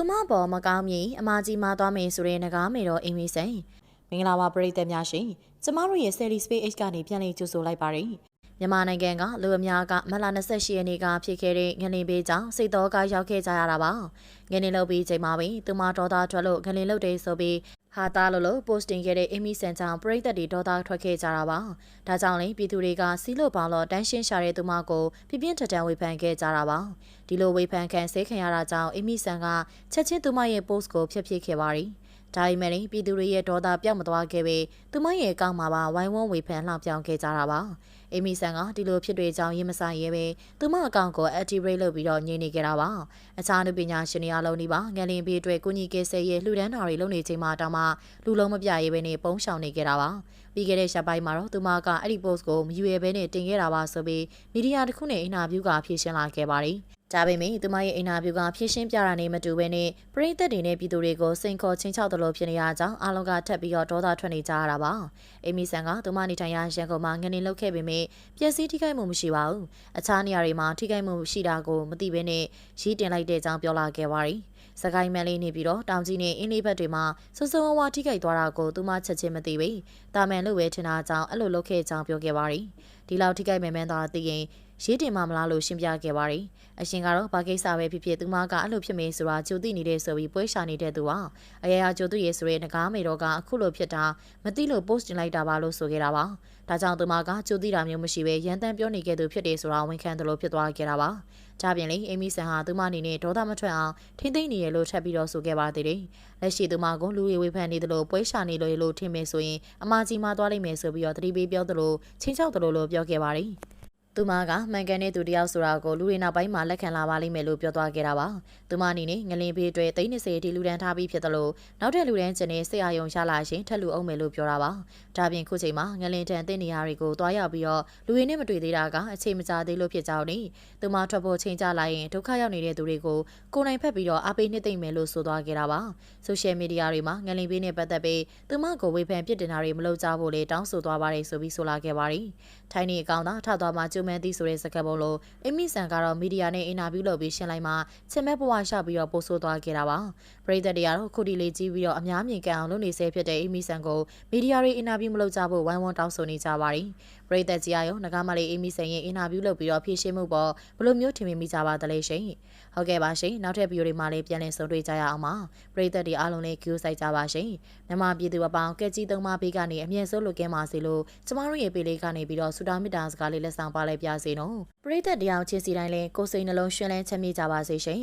သူမပေါ်မကောင်းမီအမကြီးမသွားမယ်ဆိုတဲ့ငကားမေတော်အင်မီစိန်မင်္ဂလာပါပရိသတ်များရှင်ကျမတို့ရဲ့ Sally Space H ကနေပြန်လည်ကြိုဆိုလိုက်ပါရယ်မြန်မာနိုင်ငံကလူအများကမတ်လ28ရက်နေ့ကဖြစ်ခဲ့တဲ့ငလင်ပေးကြောင့်စိတ်တော်ကရောက်ခဲ့ကြရတာပါငလင်လုတ်ပြီးချိန်မှာပဲသူမတော်သားထွက်လို့ငလင်လုတ်တယ်ဆိုပြီး ဟာတာလို့လို့ posting ခဲ့တဲ့အင်မီဆန်ကြောင့်ပရိသတ်တွေဒေါသထွက်ခဲ့ကြတာပါ။ဒါကြောင့်လည်းပြည်သူတွေကစီးလို့ပေါလို့တန်းရှင်းရှာတဲ့သူမကိုပြပြင်းထန်ထန်ဝေဖန်ခဲ့ကြတာပါ။ဒီလိုဝေဖန်ခံဆဲခံရတာကြောင့်အင်မီဆန်ကချက်ချင်းသူမရဲ့ post ကိုဖျက်ပစ်ခဲ့ပါတယ်။ ဒါပေမဲ့လည်းပြည်သူတွေရဲ့ဒေါသပြောက်မသွားခဲ့ပေသူမရဲ့အကောင့်မှာပါဝိုင်းဝန်းဝေဖန်လှောင်ပြောင်ခဲ့ကြတာပါ။အီမီဆန်ကဒီလိုဖြစ်တွေကြောင့်ရင်မဆိုင်ရဲပဲသူမအကောင့်ကို activate လုပ်ပြီးတော့ညှိနေကြတာပါ။အခြားလူပညာရှင်တွေအားလုံးဒီပါငလင်ဘေးအတွက်ကုညီကေဆယ်ရဲ့လှူဒန်းတာတွေလုပ်နေချိန်မှာတောင်မှလူလုံးမပြရဲပဲနဲ့ပုံရှောင်နေကြတာပါ။ပြီးခဲ့တဲ့ရှက်ပိုင်းမှာတော့သူမကအဲ့ဒီ post ကိုမယူရဲဘဲနဲ့တင်ခဲ့တာပါဆိုပြီးမီဒီယာတစ်ခုနဲ့အင်တာဗျူးကဖြေရှင်းလာခဲ့ပါတယ်။ ဒါပေမဲ့သူမရဲ့အင်တာဗျူးကဖြည့်ရှင်းပြတာနဲ့မတူဘဲနဲ့ပရိသတ်တွေနဲ့ပြည်သူတွေကိုစိန်ခေါ်ချင်းချောက်တယ်လို့ဖြစ်နေရကြောင်းအားလုံးကထပ်ပြီးတော့ဒေါသထွက်နေကြရတာပါ။အီမီဆန်ကသူမနေထိုင်ရာရန်ကုန်မှာငနေလောက်ခဲ့ပေမဲ့ပျက်စီးထိခိုက်မှုမရှိပါဘူး။အခြားနေရာတွေမှာထိခိုက်မှုရှိတာကိုမသိဘဲနဲ့ရီးတင်လိုက်တဲ့အကြောင်းပြောလာခဲ့ပါတယ်။စကိုင်းမန်လေးနေပြီးတော့တောင်ကြီးနဲ့အင်းလေးဘက်တွေမှာဆဆဝဝထိခိုက်သွားတာကိုသူမချက်ချင်းမသိဘူး။တာမန်လို့ပဲထင်တာကြောင့်အဲ့လိုလုပ်ခဲ့ကြောင်းပြောခဲ့ပါတယ်။ဒီလောက်ထိခိုက်မယ်မှန်းသာသိရင်ရေးတင်မှမလားလို့ရှင်းပြခဲ့ပါတယ်။အရှင်ကတော့ဘာကိစ္စပဲဖြစ်ဖြစ်သူမကအဲ့လိုဖြစ်မေးဆိုတာကြိုသိနေတဲ့ဆိုပြီးပွဲရှာနေတဲ့သူဟာအရာရာကြိုသိရဲဆိုတဲ့ငကားမေတော့ကအခုလိုဖြစ်တာမသိလို့ post တင်လိုက်တာပါလို့ဆိုခဲ့တာပါ။ ဒါကြောင့်သူမကကြိုသိတာမျိုးမရှိဘဲရန်တမ်းပြောနေခဲ့သူဖြစ်တယ်ဆိုတာဝန်ခံတယ်လို့ဖြစ်သွားခဲ့တာပါ။ဒါပြင်လေအီမီဆန်ဟာသူမအနေနဲ့ဒေါသမထွက်အောင်ထိမ့်သိမ့်နေရလို့ထပ်ပြီးတော့ဆိုခဲ့ပါသေးတယ်။လက်ရှိသူမကလူတွေဝေဖန်နေတယ်လို့ပွဲရှာနေလို့လို့ထင်မယ်ဆိုရင်အမကြီးမှသွားလိမ့်မယ်ဆိုပြီးတော့တတိပေးပြောတယ်လို့ချင်းချောက်တယ်လို့လို့ပြောခဲ့ပါတယ်။ သူမကမှန်ကန်တဲ့သူတယောက်ဆိုတာကိုလူတွေနောက်ပိုင်းမှာလက်ခံလာပါလိမ့်မယ်လို့ပြောသွားခဲ့တာပါ။သူမအနေနဲ့ငလင်ဖေးတွေသိန်း20အထိလူဒန်းထားပြီးဖြစ်တယ်လို့နောက်ထပ်လူဒန်းကျင်နေဆရာယုံရလာရှင်ထက်လူအောင်မယ်လို့ပြောတာပါ။ဒါပြင်ခုချိန်မှာငလင်တန်တဲ့နေရာတွေကိုတွားရောက်ပြီးတော့လူတွေနဲ့မတွေ့သေးတာကအချိန်မကြာသေးလို့ဖြစ်ကြောင်းနေ။သူမထွက်ဖို့ချိန်ကြလာရင်ဒုက္ခရောက်နေတဲ့သူတွေကိုကိုယ်တိုင်ဖက်ပြီးတော့အားပေးနှစ်သိမ့်မယ်လို့ဆိုသွားခဲ့တာပါ။ဆိုရှယ်မီဒီယာတွေမှာငလင်ဖေးနဲ့ပတ်သက်ပြီးသူမကိုဝေဖန်ပြစ်တင်တာတွေမလုပ်ကြဖို့လေတောင်းဆိုသွားပါတယ်ဆိုပြီးဆိုလာခဲ့ပါတယ်။ထိုင်းနေအကောင်သာထသွားမှကျုံမဲသီးဆိုတဲ့စကားပုံလို့အမီဆန်ကတော့မီဒီယာနဲ့အင်တာဗျူးလုပ်ပြီးရှင်းလိုက်မှချင်မဲ့ဘဝရှောက်ပြီးတော့ပို့ဆိုးသွားခဲ့တာပါပရိသတ်တွေကတော့ခုတီလေးကြီးပြီးတော့အများမြင်ကန်အောင်လုပ်နေဆဲဖြစ်တဲ့အမီဆန်ကိုမီဒီယာတွေအင်တာဗျူးမလုပ်ကြဖို့ဝိုင်းဝန်းတောင်းဆိုနေကြပါတယ်ပရိသတ်ကြီးအရောငကားမလေးအမီဆန်ရဲ့အင်တာဗျူးလုပ်ပြီးတော့ဖြည့်ရှင်းမှုပေါ်ဘလို့မျိုးထင်မြင်မိကြပါသလဲရှင်ဟုတ်ကဲ့ပါရှင်နောက်ထပ်ဗီဒီယိုတွေမှာလည်းပြန်လည်ဆုံတွေ့ကြရအောင်ပါပရိသတ်တွေအားလုံးလည်းကြိုးစိုက်ကြပါရှင်မြန်မာပြည်သူအပေါင်းကက်ကြီးသုံးပါးဘေးကနေအမြင့်ဆုံးလိုကဲပါစေလို့ကျမတို့ရဲ့ပေလေးကနေပြီးတော့ဆူတာမီတာစကားလေးလက်ဆောင်ပါလိုက်ပြစေနော်ပရိသတ်တရားချင်းစီတိုင်းလည်းကိုယ်စိတ်နှလုံးရှင်လန်းချမ်းမြေ့ကြပါစေရှင်